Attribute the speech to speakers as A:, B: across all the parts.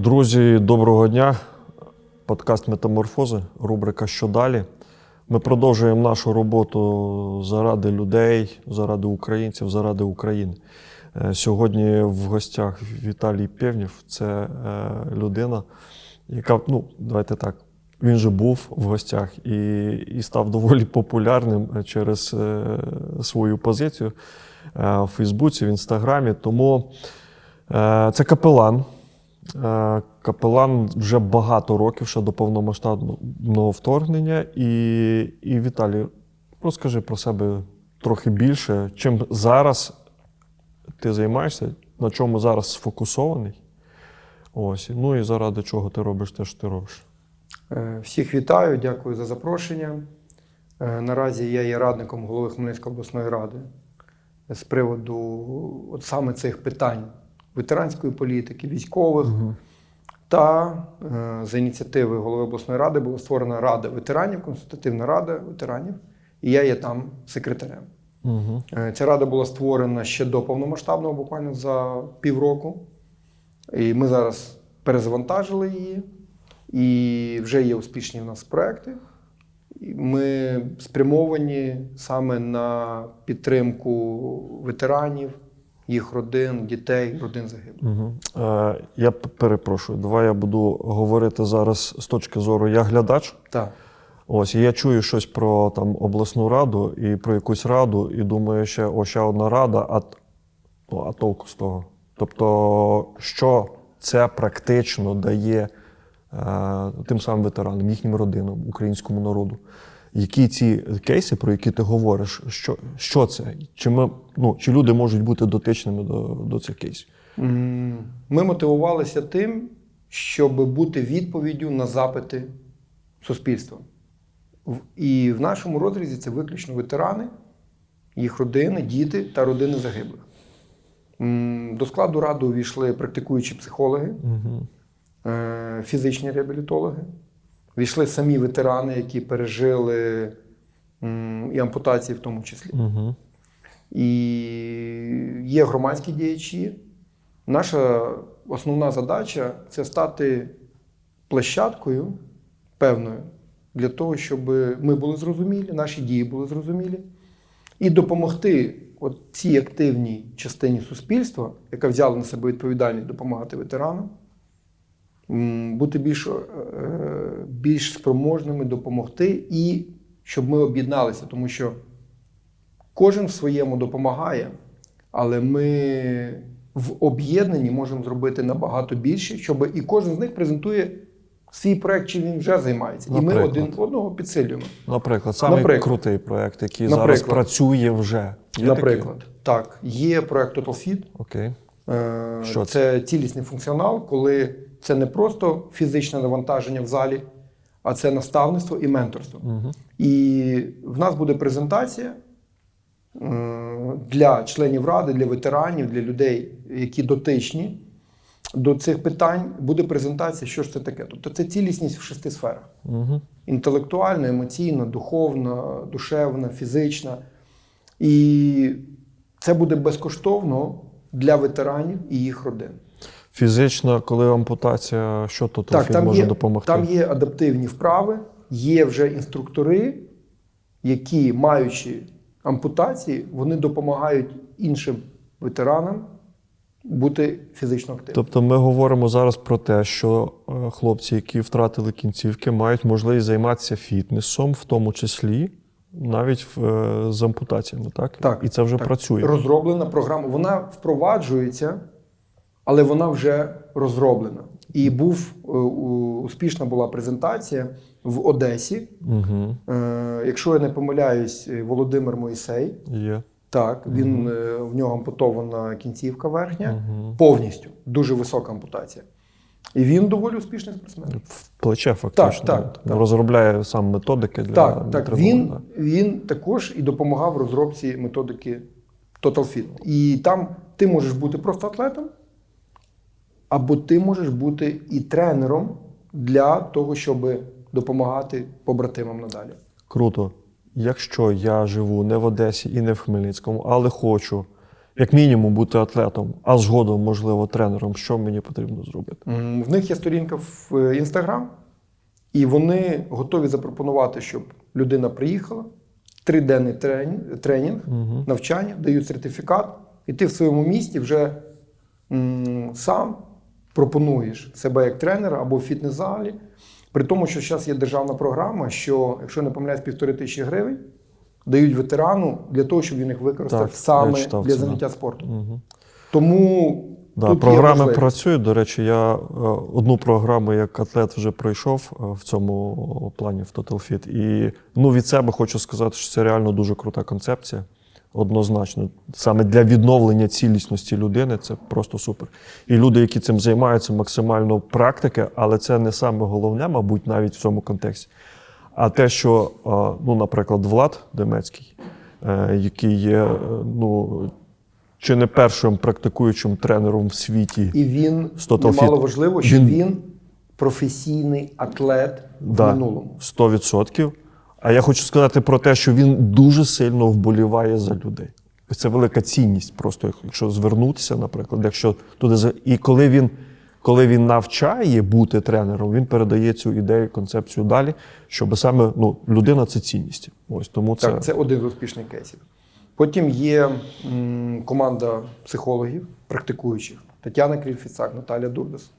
A: Друзі, доброго дня. Подкаст Метаморфози, рубрика Що далі. Ми продовжуємо нашу роботу заради людей, заради українців, заради України. Е, Сьогодні в гостях Віталій Пєвнів. Це е, людина, яка, ну, давайте так, він же був в гостях і, і став доволі популярним через е, свою позицію в Фейсбуці, в Інстаграмі. Тому це капелан. Е, Капелан вже багато років ще до повномасштабного вторгнення. І, і Віталій, розкажи про себе трохи більше. Чим зараз ти займаєшся, на чому зараз сфокусований? Ось. Ну і заради чого ти робиш те, що ти робиш.
B: Е, Всіх вітаю, дякую за запрошення. Е, Наразі я є радником голови Хмельницької обласної ради з приводу от саме цих питань ветеранської політики, військових. Та е, за ініціативи голови обласної ради була створена Рада ветеранів, консультативна рада ветеранів, і я є там секретарем.
A: Угу.
B: Е, Ця рада була створена ще до повномасштабного, буквально за півроку. І ми зараз перезавантажили її, і вже є успішні в нас проекти. Ми спрямовані саме на підтримку ветеранів, їх родин, дітей, родин загиблих.
A: Угу. Е, я перепрошую, давай я буду говорити зараз з точки зору я глядач.
B: Так.
A: Ось, і я чую щось про там обласну раду і про якусь раду, і думаю, ще о, ще одна рада, а, ну, а толку з того. Тобто, що це практично дає е, тим самим ветеранам, їхнім родинам, українському народу. Які ці кейси, про які ти говориш, що, що це? Чи, ми, ну, чи люди можуть бути дотичними до, до цих кейсів?
B: Ми мотивувалися тим, щоб бути відповіддю на запити суспільства. І в нашому розрізі це виключно ветерани, їх родини, діти та родини загиблих. До складу ради увійшли практикуючі психологи, е, фізичні реабілітологи, війшли самі ветерани, які пережили і ампутації в тому числі.
A: Угу.
B: І є громадські діячі. Наша основна задача це стати площадкою певною для того, щоб ми були зрозумілі, наші дії були зрозумілі, і допомогти от цій активній частині суспільства, яка взяла на себе відповідальність допомагати ветеранам, бути більш, е, більш спроможними допомогти і щоб ми об'єдналися, тому що Кожен в своєму допомагає, але ми в об'єднанні можемо зробити набагато більше, щоб і кожен з них презентує свій проект, чим він вже займається. І ми
A: Наприклад.
B: один одного підсилюємо.
A: Наприклад, самий
B: Наприклад.
A: крутий проект, який зараз працює вже. Є
B: Наприклад, так, є проект TotalFit.
A: Окей.
B: Е,
A: Що
B: це цілісний функціонал, коли це не просто фізичне навантаження в залі, а це наставництво і менторство.
A: Угу.
B: І в нас буде презентація для членів ради, для ветеранів, для людей, які дотичні до цих питань. Буде презентація, що ж це таке. Тобто це цілісність в шести сферах:
A: Угу.
B: інтелектуальна, емоційна, духовна, душевна, фізична. І це буде безкоштовно для ветеранів і їх родин.
A: Фізична, коли ампутація, що тут
B: Так, там
A: може
B: є,
A: допомогти?
B: там є адаптивні вправи, є вже інструктори, які, маючи ампутації, вони допомагають іншим ветеранам бути фізично активними.
A: Тобто ми говоримо зараз про те, що е, хлопці, які втратили кінцівки, мають можливість займатися фітнесом, в тому числі навіть е, з ампутаціями, так?
B: Так,
A: І це вже
B: так.
A: працює.
B: Розроблена програма. Вона впроваджується, але вона вже розроблена. І був е, успішна була презентація в Одесі.
A: Угу.
B: Якщо я не помиляюсь, е, Володимир Моїсей.
A: Є.
B: Так, він е, в нього ампутована кінцівка верхня
A: Угу.
B: повністю. Дуже висока ампутація. І він доволі успішний спортсмен.
A: В плече фактично.
B: так, так.
A: Розробляє сам методики для
B: Так, так. Він, він також і допомагав в розробці методики TotalFit. І там ти можеш бути просто атлетом, або ти можеш бути і тренером для того, щоб допомагати побратимам надалі.
A: Круто. Якщо я живу не в Одесі і не в Хмельницькому, але хочу як мінімум бути атлетом, а згодом, можливо, тренером, що мені потрібно зробити?
B: В них є сторінка в Інстаграм, і вони готові запропонувати, щоб людина приїхала, триденний тренінг, тренінг навчання, дають сертифікат, і ти в своєму місті вже м, сам пропонуєш себе як тренера або в фітнес-залі. При тому, що зараз є державна програма, що, якщо не помиляюсь, півтори тисячі гривень дають ветерану для того, щоб він їх використав
A: Так,
B: саме
A: читав
B: для
A: це, да.
B: заняття спорту. Тому
A: Да,
B: тут
A: програми
B: можливість.
A: працюють. До речі, я е, одну програму як атлет вже пройшов е, в цьому плані в Total Fit. І ну, від себе хочу сказати, що це реально дуже крута концепція. Однозначно, саме для відновлення цілісності людини це просто супер. І люди, які цим займаються, максимально практики, але це не саме головне, мабуть, навіть в цьому контексті. А те, що, ну, наприклад, Влад Демецький, е, який є е, ну, чи не першим практикуючим тренером в світі.
B: І він немало важливо, що
A: Він-
B: він, професійний атлет в
A: Да,
B: минулому.
A: 100%. А я хочу сказати про те, що він дуже сильно вболіває за людей. Це велика цінність, просто якщо звернутися, наприклад, якщо туди і коли він, коли він навчає бути тренером, він передає цю ідею, концепцію далі, щоб саме ну, людина це цінність. Ось тому це,
B: Так, це один з успішних кейсів. Потім є м, команда психологів, практикуючих Тетяна Крільфіцак, Наталя Дурдас,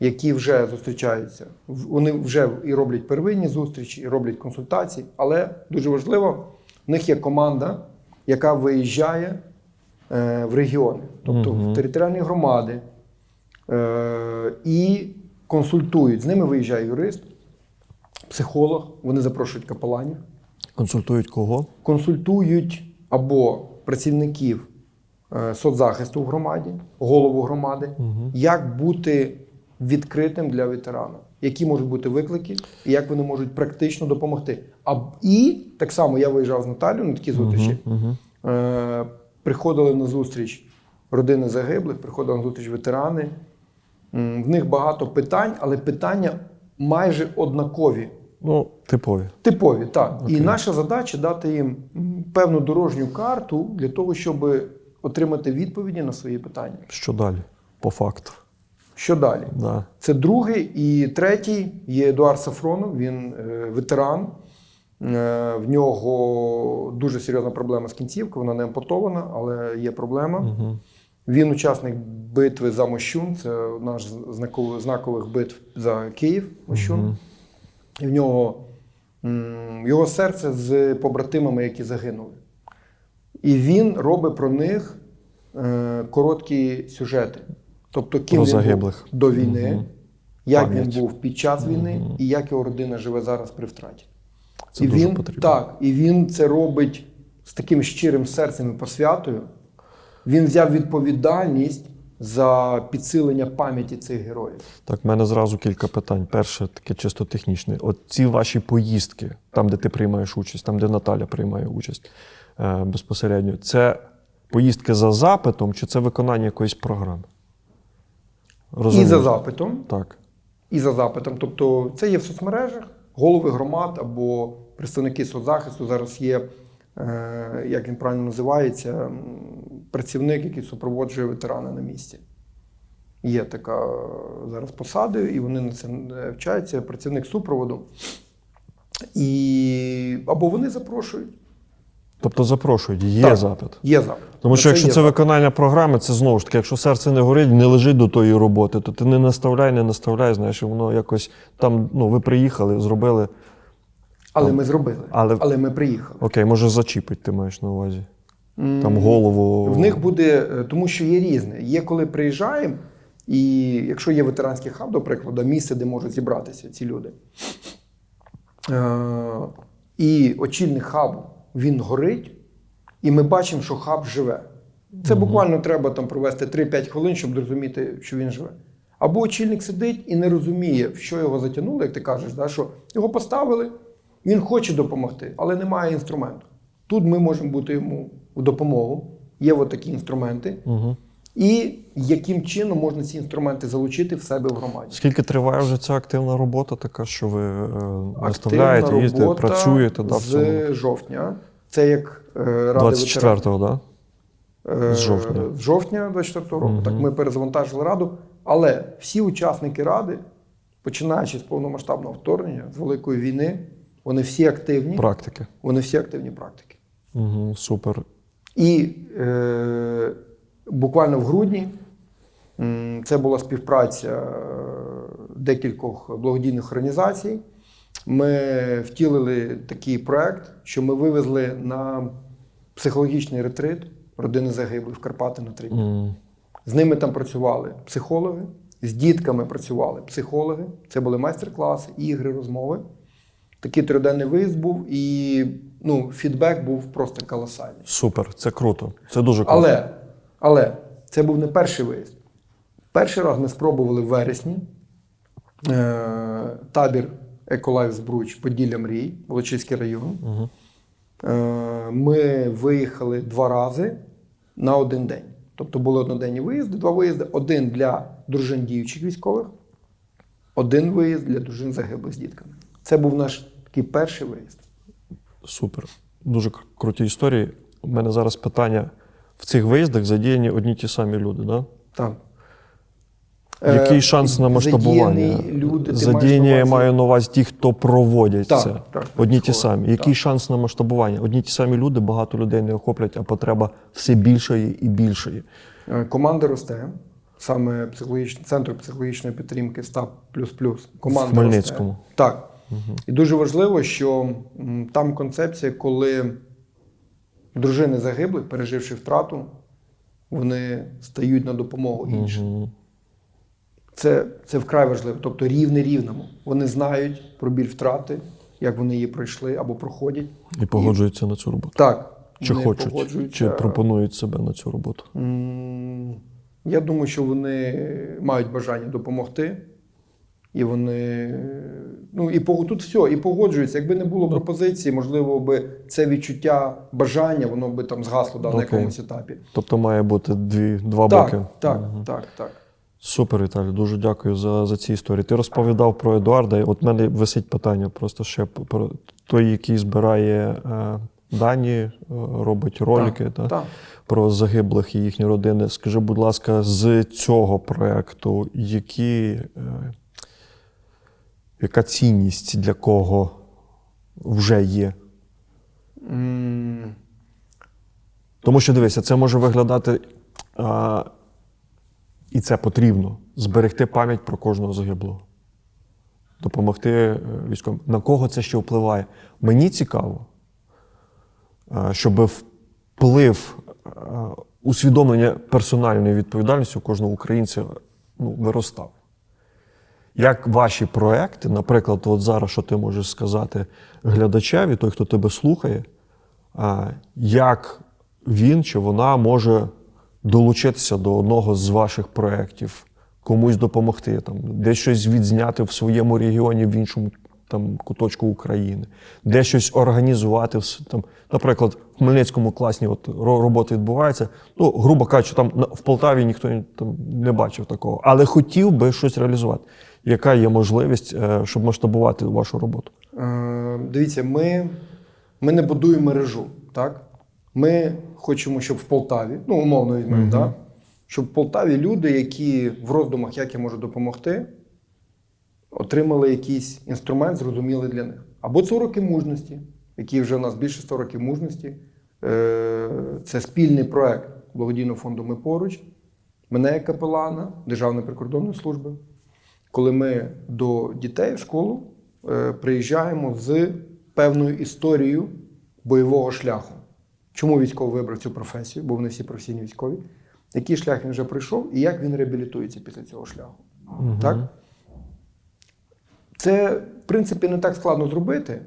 B: які вже зустрічаються. Вони вже і роблять первинні зустрічі, і роблять консультації. Але дуже важливо, в них є команда, яка виїжджає е, в регіони, тобто в територіальні громади, е, і консультують. З ними виїжджає юрист, психолог, вони запрошують капеланів
A: консультують кого?
B: консультують або працівників е, соцзахисту в громаді, голову громади, як бути відкритим для ветерана, які можуть бути виклики, і як вони можуть практично допомогти. А і так само я виїжджав з Наталією на такі зустрічі. Е, приходили на зустріч родини загиблих, приходили на зустріч ветерани. В них багато питань, але питання майже однакові.
A: Ну, типові.
B: Типові, так. І наша задача дати їм певну дорожню карту для того, щоб отримати відповіді на свої питання.
A: Що далі? По факту.
B: Що далі?
A: Да.
B: Це другий і третій є Едуард Сафронов, він е, ветеран. Е, в нього дуже серйозна проблема з кінцівкою, вона не ампутована, але є проблема. Він учасник битви за Мощун, це одна з знакових, знакових битв за Київ Мощун. І в нього його серце з побратимами, які загинули. І він робить про них е, короткі сюжети. Тобто, ким
A: Про
B: він
A: загиблих.
B: був до війни,
A: Мгм.
B: як
A: Пам'ять.
B: він був під час війни, і як його родина живе зараз при втраті.
A: Це
B: і
A: дуже
B: він,
A: потрібно.
B: Так, і він це робить з таким щирим серцем і посвятою. Він взяв відповідальність за підсилення пам'яті цих героїв.
A: Так, в мене зразу кілька питань. Перше, таке чисто технічне. От ці ваші поїздки, там, де ти приймаєш участь, там, де Наталя приймає участь е, безпосередньо, це поїздки за запитом чи це виконання якоїсь програми?
B: І за запитом,
A: Так.
B: і за запитом. Тобто це є в соцмережах, голови громад або представники соцзахисту. Зараз є, е, як він правильно називається, працівник, який супроводжує ветерана на місці. Є така е, зараз посада, і вони на це е, вчаться, працівник супроводу. І або вони запрошують.
A: Тобто запрошують, є
B: Так.
A: запит.
B: Є запит.
A: Тому що
B: На
A: якщо це
B: запит.
A: виконання програми, це знову ж таки, якщо серце не горить, не лежить до тої роботи, то ти не наставляй, не наставляй, знаєш, воно якось там, ну, ви приїхали, зробили.
B: Але ми зробили.
A: Але-
B: Але, ми приїхали.
A: Окей, може зачіпить, ти маєш на увазі. Там голову.
B: В них буде, е, тому що є різне. Є коли приїжджаємо, і якщо є ветеранський хаб, до прикладу, місце, де можуть зібратися ці люди. Е, і очільник хабу він горить, і ми бачимо, що хаб живе. Це буквально треба там провести 3-5 хвилин, щоб зрозуміти, що він живе. Або очільник сидить і не розуміє, в що його затягнули, як ти кажеш, да, що його поставили, він хоче допомогти, але немає інструменту. Тут ми можемо бути йому в допомогу. Є от такі інструменти.
A: Угу.
B: І яким чином можна ці інструменти залучити в себе в громаді?
A: Скільки триває вже ця активна робота, така, що ви е, наставляєте, їздите, працюєте да, в
B: з жовтня. Це як е, рада
A: 24-го, так? Да?
B: е,
A: З жовтня.
B: з жовтня 24 року.
A: Мгм.
B: Так ми перезавантажили раду. Але всі учасники ради, починаючи з повномасштабного вторгнення, з великої війни, вони всі активні.
A: Практики.
B: Вони всі активні практики.
A: Угу, супер.
B: І е, буквально в грудні це була співпраця е, декількох благодійних організацій. Ми втілили такий проект, що ми вивезли на психологічний ретрит родини загиблих в Карпати на три. дні.
A: М,
B: З ними там працювали психологи, з дітками працювали психологи. Це були майстер-класи, ігри, розмови. Такий триденний виїзд був, і ну, фідбек був просто колосальний.
A: Супер, це круто. Це дуже круто.
B: Але, але це був не перший виїзд. Перший раз ми спробували в вересні е, табір Еколайф Збруч Поділля Мрій, Волочиський район.
A: Угу.
B: Е, ми виїхали два рази на один день. Тобто були одноденні виїзди, два виїзди: один для дружин діючих військових, один виїзд для дружин загиблих з дітками. Це був наш такий перший виїзд.
A: Супер. Дуже круті історії. У мене зараз питання: в цих виїздах задіяні одні ті самі люди, да?
B: Так.
A: Який
B: Е,
A: шанс на масштабування?
B: задіяні люди,
A: Задіяні я маю на увазі ті, хто проводять
B: Так,
A: це.
B: так,
A: Одні ті самі. Який
B: так.
A: шанс на масштабування? Одні ті самі люди, багато людей не охоплять, а потреба все більшої і більшої.
B: Е, Команда росте. Саме психологічний центр психологічної підтримки СТАП Команда
A: В Хмельницькому.
B: Росте. Так. І дуже важливо, що там концепція, коли дружини загиблих, переживши втрату, вони стають на допомогу іншим. Це, це вкрай важливо. Тобто рівне рівному. Вони знають про біль втрати, як вони її пройшли або проходять.
A: І погоджуються на цю роботу.
B: Так.
A: Чи
B: вони
A: хочуть,
B: погоджуються.
A: чи пропонують себе на цю роботу.
B: Я думаю, що вони мають бажання допомогти. І вони. Ну, і пог- тут все, і погоджуються. Якби не було пропозиції, можливо, би це відчуття бажання, воно би там згасло да, на якомусь етапі.
A: Тобто має бути дві, два
B: Так,
A: боки.
B: так, так, так.
A: Супер, Віталій, дуже дякую за, за ці історії. Ти розповідав про Едуарда, і от в мене висить питання просто ще про той, який збирає е, дані, е, робить ролики та,
B: так.
A: про загиблих і їхні родини. Скажи, будь ласка, з цього проекту, які, е, яка цінність для кого вже є? Тому що дивися, це може виглядати, а, і це потрібно зберегти пам'ять про кожного загиблого, допомогти е, військовим. На кого це ще впливає? Мені цікаво, а, щоб вплив а, усвідомлення персональної відповідальності у кожного українця ну, виростав. Як ваші проекти, наприклад, от зараз, що ти можеш сказати глядачеві, той, хто тебе слухає, як він чи вона може долучитися до одного з ваших проєктів, комусь допомогти, там, десь щось відзняти в своєму регіоні, в іншому там, куточку України, де щось організувати. Там, наприклад, в Хмельницькому класні от, ро- роботи відбуваються. Ну, грубо кажучи, там в Полтаві ніхто там, не бачив такого, але хотів би щось реалізувати. Яка є можливість, е, щоб масштабувати вашу роботу?
B: Е, Дивіться, ми, ми не будуємо мережу, так? Ми хочемо, щоб в Полтаві, ну, умовно візьмемо,
A: Мгм.
B: так? щоб в Полтаві люди, які в роздумах, як я можу допомогти, отримали якийсь інструмент, зрозумілий для них. Або це уроки мужності, які вже у нас більше 100 років мужності. Е, Це спільний проект благодійного фонду Ми поруч, мене як капелана Державної прикордонної служби. Коли ми до дітей в школу е, приїжджаємо з певною історією бойового шляху. Чому військовий вибрав цю професію? Бо вони всі професійні військові. Який шлях він вже пройшов і як він реабілітується після цього шляху? Так? Це, в принципі, не так складно зробити.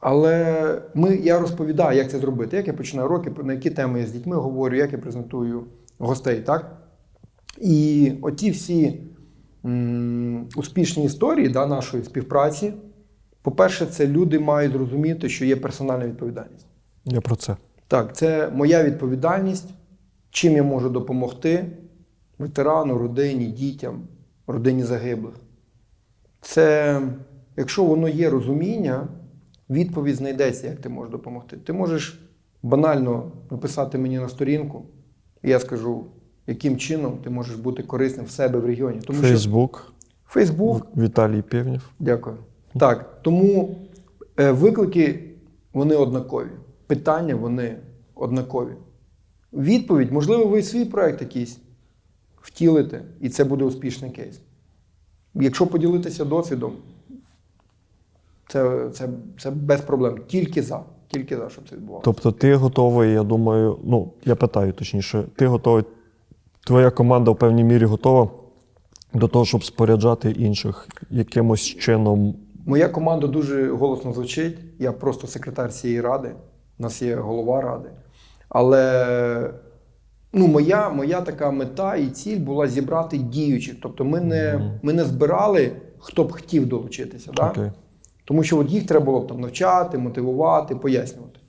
B: Але ми, я розповідаю, як це зробити, як я починаю уроки, на які теми я з дітьми говорю, як я презентую гостей. Так? І оті всі успішні історії да, нашої співпраці, по-перше, це люди мають зрозуміти, що є персональна відповідальність.
A: Я про це.
B: Так, це моя відповідальність, чим я можу допомогти ветерану, родині, дітям, родині загиблих. Це, якщо воно є розуміння, відповідь знайдеться, як ти можеш допомогти. Ти можеш банально написати мені на сторінку, і я скажу, яким чином ти можеш бути корисним в себе в регіоні. Тому що
A: Фейсбук,
B: Фейсбук,
A: Віталій Півнів.
B: Дякую. Так, тому е, виклики вони однакові. Питання вони однакові. Відповідь, можливо, ви свій проект якийсь втілите, і це буде успішний кейс. Якщо поділитися досвідом, це, це, це без проблем. Тільки за. Тільки за, щоб це відбувалося.
A: Тобто ти готовий, я думаю, ну, я питаю точніше, ти готовий, твоя команда в певній мірі готова до того, щоб споряджати інших якимось чином.
B: Моя команда дуже голосно звучить. Я просто секретар цієї ради. У нас є голова ради. Але ну, моя, моя така мета і ціль була зібрати діючих. Тобто ми не, ми не збирали, хто б хотів долучитися. Да?
A: Окей.
B: Тому що от їх треба було б там навчати, мотивувати, пояснювати.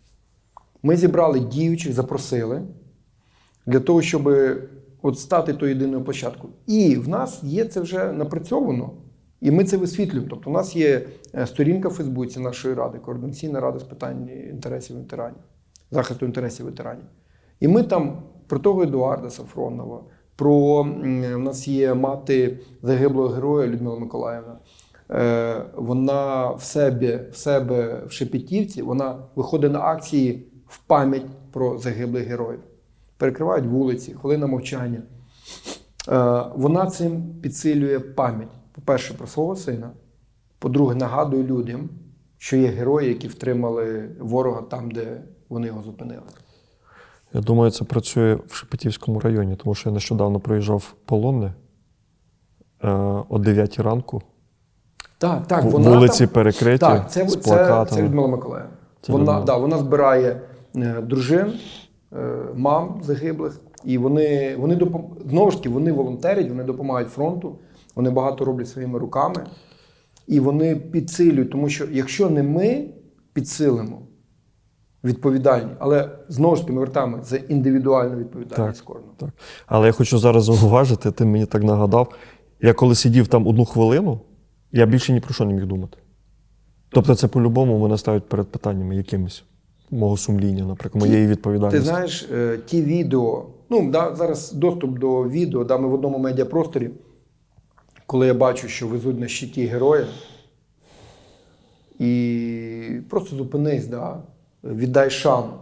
B: Ми зібрали діючих, запросили для того, щоб от стати тою єдиною площадкою. І в нас є це вже напрацьовано, і ми це висвітлюємо. Тобто, у нас є е, сторінка в Фейсбуці нашої ради, координаційна рада з питань інтересів ветеранів, захисту інтересів ветеранів. І ми там про того Едуарда Сафронова, про у нас є мати загиблого героя Людмила Миколаївна. Е, Вона в себе, в себе в Шепетівці, вона виходить на акції в пам'ять про загиблих героїв. Перекривають вулиці, хвилина мовчання. Е, Вона цим підсилює пам'ять. По-перше, про свого сина. По-друге, нагадує людям, що є герої, які втримали ворога там, де вони його зупинили.
A: Я думаю, це працює в Шепетівському районі, тому що я нещодавно проїжджав полонне е, о 9 ранку.
B: Так, так, вона
A: вулиці
B: там,
A: перекриті
B: так, це,
A: з
B: це,
A: плакатами.
B: це Людмила Миколаївна.
A: Це
B: Вона, да, вона збирає е, дружин, мам загиблих, і вони, вони допом... знову ж таки вони волонтерять, вони допомагають фронту, вони багато роблять своїми руками, і вони підсилюють, тому що якщо не ми підсилимо відповідальні, але знову ж таки ми вертаємо за індивідуальну відповідальність
A: Так.
B: кожного.
A: Так. Але я хочу зараз зауважити, ти мені так нагадав. Я коли сидів там одну хвилину, я більше ні про що не міг думати. Тобто, це по-любому мене ставить перед питаннями якимось мого сумління, наприклад, моєї відповідальності.
B: Ти знаєш, е, ті відео, ну да, зараз доступ до відео, да, ми в одному медіапросторі, коли я бачу, що везуть на щиті героя, і просто зупинись, да, віддай шану.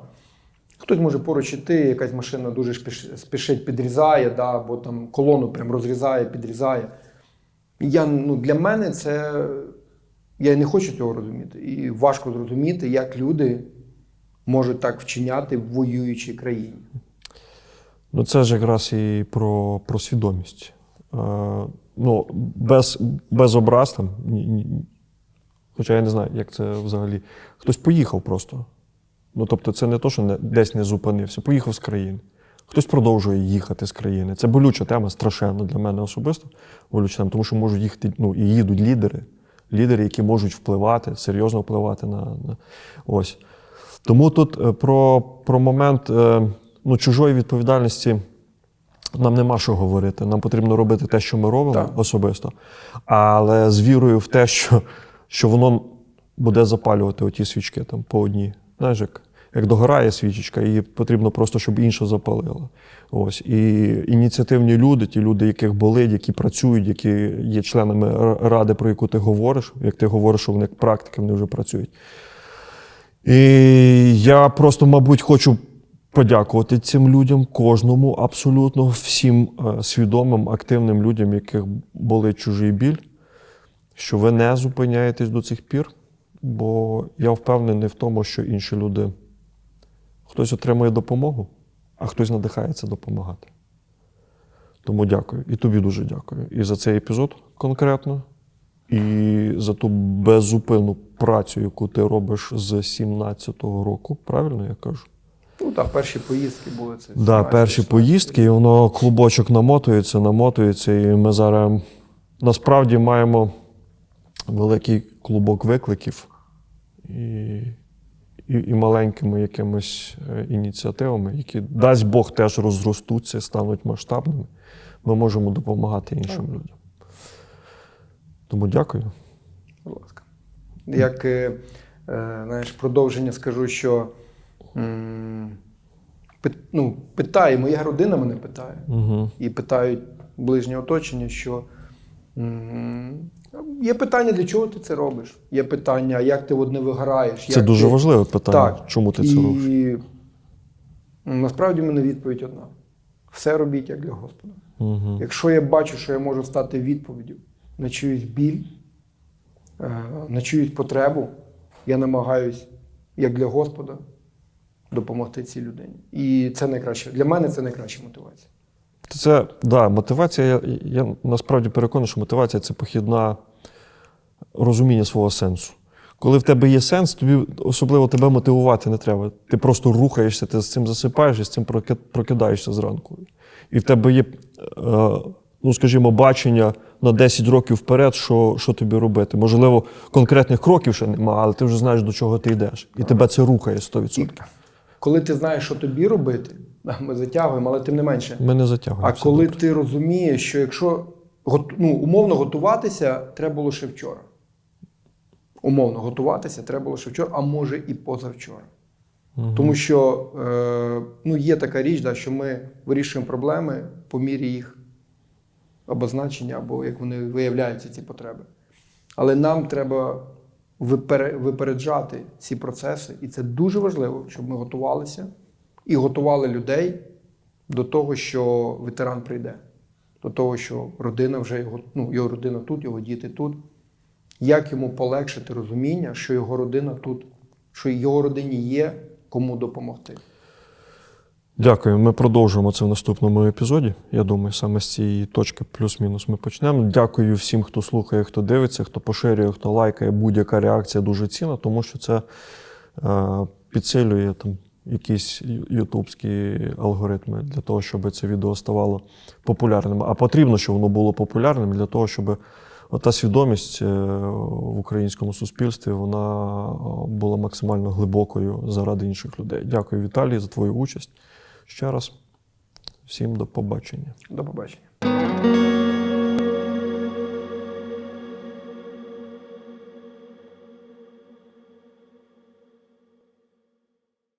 B: Хтось може поруч іти, якась машина дуже спішить, підрізає, да, або там колону прям розрізає, підрізає. Я, ну, для мене це. Я не хочу цього розуміти. І важко зрозуміти, як люди можуть так вчиняти в воюючій країні.
A: Ну, це ж якраз і про, про свідомість. Е, ну, без, без образ там. Ні, ні, хоча я не знаю, як це взагалі. Хтось поїхав просто. Ну, тобто, це не то, що не, десь не зупинився, поїхав з країни. Хтось продовжує їхати з країни. Це болюча тема, страшенно для мене особисто. Болюча тому що можуть їхати, ну, і їдуть лідери, лідери, які можуть впливати, серйозно впливати на. на ось. Тому тут е, про, про момент е, ну, чужої відповідальності нам нема що говорити. Нам потрібно робити те, що ми робимо
B: Так.
A: особисто, але з вірою в те, що, що воно буде запалювати оті свічки там по одній. Знаєш, як, як догорає свічечка, і потрібно просто, щоб інша запалила. Ось. І ініціативні люди, ті люди, яких болить, які працюють, які є членами ради, про яку ти говориш, як ти говориш, що вони як практики, вони вже працюють. І я просто, мабуть, хочу подякувати цим людям, кожному, абсолютно всім е, свідомим, активним людям, яких болить чужий біль, що ви не зупиняєтесь до цих пір, бо я впевнений в тому, що інші люди хтось отримує допомогу, а хтось надихається допомагати. Тому дякую. І тобі дуже дякую. І за цей епізод конкретно, і за ту беззупинну працю, яку ти робиш з 17-го року. Правильно я кажу?
B: Ну так, перші поїздки були це.
A: Да, перші поїздки, і воно клубочок намотується, намотується, і ми зараз насправді маємо великий клубок викликів і, і, і маленькими якимись е, ініціативами, які, дасть Бог, теж розростуться, стануть масштабними. Ми можемо допомагати іншим людям. Тому дякую.
B: Будь ласка. Як е, е, знаєш, продовження скажу, що ну, питає, моя родина мене питає.
A: Угу.
B: І питають ближнє оточення, що є питання, для чого ти це робиш? Є питання, як ти от не виграєш.
A: Це
B: як
A: дуже
B: ти...
A: важливе питання.
B: Так.
A: Чому ти це
B: і...
A: робиш?
B: м, Насправді в мене відповідь одна: все робіть як для Господа.
A: Угу.
B: Якщо я бачу, що я можу стати відповіддю на чиюсь біль, е, на чиюсь потребу, я намагаюсь, як для Господа, допомогти цій людині. І це найкраще. Для мене це найкраща мотивація.
A: Це да, мотивація. Я, я насправді переконаний, що мотивація це похідна розуміння свого сенсу. Коли в тебе є сенс, тобі особливо тебе мотивувати не треба. Ти просто рухаєшся, ти з цим засипаєш і з цим прокидаєшся зранку. І в тебе є, е, ну скажімо, бачення на 10 років вперед, що, що тобі робити. Можливо, конкретних кроків ще немає, але ти вже знаєш, до чого ти йдеш. І тебе це рухає 100%.
B: Коли ти знаєш, що тобі робити, ми затягуємо, але тим не менше.
A: Ми не затягуємо.
B: А коли
A: добре.
B: ти розумієш, що якщо ну, умовно готуватися, треба було ще вчора. Умовно готуватися треба було ще вчора, а може і позавчора. Тому що е, ну, є така річ, да, що ми вирішуємо проблеми по мірі їх обозначення або як вони виявляються, ці потреби. Але нам треба випереджати ці процеси, і це дуже важливо, щоб ми готувалися і готували людей до того, що ветеран прийде, до того, що родина вже його, ну, його родина тут, його діти тут. Як йому полегшити розуміння, що його родина тут, що його родині є кому допомогти.
A: Дякую. Ми продовжуємо це в наступному епізоді. Я думаю, саме з цієї точки плюс-мінус ми почнемо. Дякую всім, хто слухає, хто дивиться, хто поширює, хто лайкає. Будь-яка реакція дуже цінна, тому що це е, підсилює там якісь ютубські алгоритми для того, щоб це відео ставало популярним. А потрібно, щоб воно було популярним для того, щоб та свідомість е, в українському суспільстві вона е, була максимально глибокою заради інших людей. Дякую, Віталій, за твою участь. Ще раз всім до побачення.
B: До побачення.